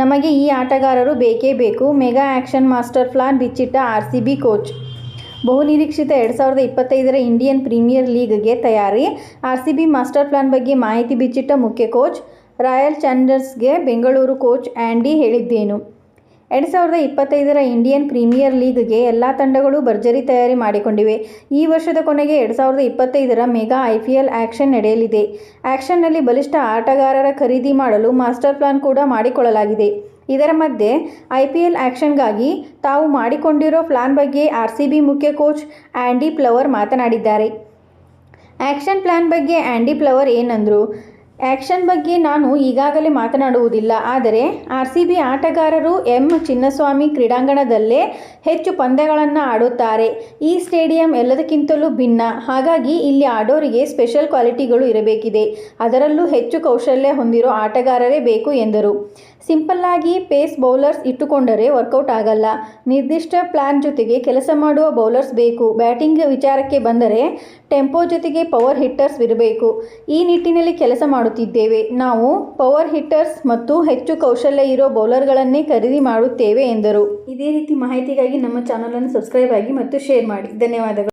ನಮಗೆ ಈ ಆಟಗಾರರು ಬೇಕೇ ಬೇಕು. ಮೆಗಾ ಆ್ಯಕ್ಷನ್ ಮಾಸ್ಟರ್ ಪ್ಲಾನ್ ಬಿಚ್ಚಿಟ್ಟ ಆರ್ ಸಿ ಬಿ ಕೋಚ್. ಬಹುನಿರೀಕ್ಷಿತ ಎರಡು ಸಾವಿರದ ಇಪ್ಪತ್ತೈದರ ಇಂಡಿಯನ್ ಪ್ರೀಮಿಯರ್ ಲೀಗ್ಗೆ ತಯಾರಿ. R C B master plan ಬಗ್ಗೆ ಮಾಹಿತಿ ಬಿಚ್ಚಿಟ್ಟ ಮುಖ್ಯ ಕೋಚ್. ರಾಯಲ್ ಚಾಲೆಂಜರ್ಸ್ಗೆ ಬೆಂಗಳೂರು ಕೋಚ್ ಆ್ಯಂಡಿ ಹೇಳಿದ್ದೇನು. ಎರಡು ಸಾವಿರದ ಇಪ್ಪತ್ತೈದರ ಇಂಡಿಯನ್ ಪ್ರೀಮಿಯರ್ ಲೀಗ್ಗೆ ಎಲ್ಲ ತಂಡಗಳು ಭರ್ಜರಿ ತಯಾರಿ ಮಾಡಿಕೊಂಡಿವೆ. ಈ ವರ್ಷದ ಕೊನೆಗೆ ಎರಡು ಸಾವಿರದ ಇಪ್ಪತ್ತೈದರ mega I P L auction ನಡೆಯಲಿದೆ. ಆ್ಯಕ್ಷನ್ನಲ್ಲಿ ಬಲಿಷ್ಠ ಆಟಗಾರರ ಖರೀದಿ ಮಾಡಲು ಮಾಸ್ಟರ್ ಪ್ಲಾನ್ ಕೂಡ ಮಾಡಿಕೊಳ್ಳಲಾಗಿದೆ. ಇದರ ಮಧ್ಯೆ ಐ ಪಿ ಎಲ್ ಆ್ಯಕ್ಷನ್ಗಾಗಿ ತಾವು ಮಾಡಿಕೊಂಡಿರೋ ಪ್ಲಾನ್ ಬಗ್ಗೆ ಆರ್ ಸಿ ಬಿ ಮುಖ್ಯ ಕೋಚ್ ಆ್ಯಂಡಿ ಪ್ಲವರ್ ಮಾತನಾಡಿದ್ದಾರೆ. ಆ್ಯಕ್ಷನ್ ಪ್ಲಾನ್ ಬಗ್ಗೆ ಆ್ಯಂಡಿ ಪ್ಲವರ್ ಏನಂದರು? ಆ್ಯಕ್ಷನ್ ಬಗ್ಗೆ ನಾನು ಈಗಾಗಲೇ ಮಾತನಾಡುವುದಿಲ್ಲ, ಆದರೆ ಆರ್ ಸಿ ಬಿ ಆಟಗಾರರು ಎಂ ಚಿನ್ನಸ್ವಾಮಿ ಕ್ರೀಡಾಂಗಣದಲ್ಲೇ ಹೆಚ್ಚು ಪಂದ್ಯಗಳನ್ನು ಆಡುತ್ತಾರೆ. ಈ ಸ್ಟೇಡಿಯಂ ಎಲ್ಲದಕ್ಕಿಂತಲೂ ಭಿನ್ನ. ಹಾಗಾಗಿ ಇಲ್ಲಿ ಆಡೋರಿಗೆ ಸ್ಪೆಷಲ್ ಕ್ವಾಲಿಟಿಗಳು ಇರಬೇಕಿದೆ. ಅದರಲ್ಲೂ ಹೆಚ್ಚು ಕೌಶಲ್ಯ ಹೊಂದಿರೋ ಆಟಗಾರರೇ ಬೇಕು ಎಂದರು. ಸಿಂಪಲ್ಲಾಗಿ ಪೇಸ್ ಬೌಲರ್ಸ್ ಇಟ್ಟುಕೊಂಡರೆ ವರ್ಕೌಟ್ ಆಗಲ್ಲ. ನಿರ್ದಿಷ್ಟ ಪ್ಲ್ಯಾನ್ ಜೊತೆಗೆ ಕೆಲಸ ಮಾಡುವ ಬೌಲರ್ಸ್ ಬೇಕು. ಬ್ಯಾಟಿಂಗ್ ವಿಚಾರಕ್ಕೆ ಬಂದರೆ ಟೆಂಪೋ ಜೊತೆಗೆ ಪವರ್ ಹಿಟ್ಟರ್ಸ್ ಇರಬೇಕು. ಈ ನಿಟ್ಟಿನಲ್ಲಿ ಕೆಲಸ ಮಾಡುತ್ತಿದ್ದೇವೆ ನಾವು ಪವರ್ ಹಿಟ್ಟರ್ಸ್ ಮತ್ತು ಹೆಚ್ಚು ಕೌಶಲ್ಯ ಇರೋ ಬೌಲರ್ಗಳನ್ನೇ ಖರೀದಿ ಮಾಡುತ್ತೇವೆ ಎಂದರು. ಇದೇ ರೀತಿ ಮಾಹಿತಿಗಾಗಿ ನಮ್ಮ ಚಾನಲನ್ನು ಸಬ್ಸ್ಕ್ರೈಬ್ ಆಗಿ ಮತ್ತು ಶೇರ್ ಮಾಡಿ. ಧನ್ಯವಾದಗಳು.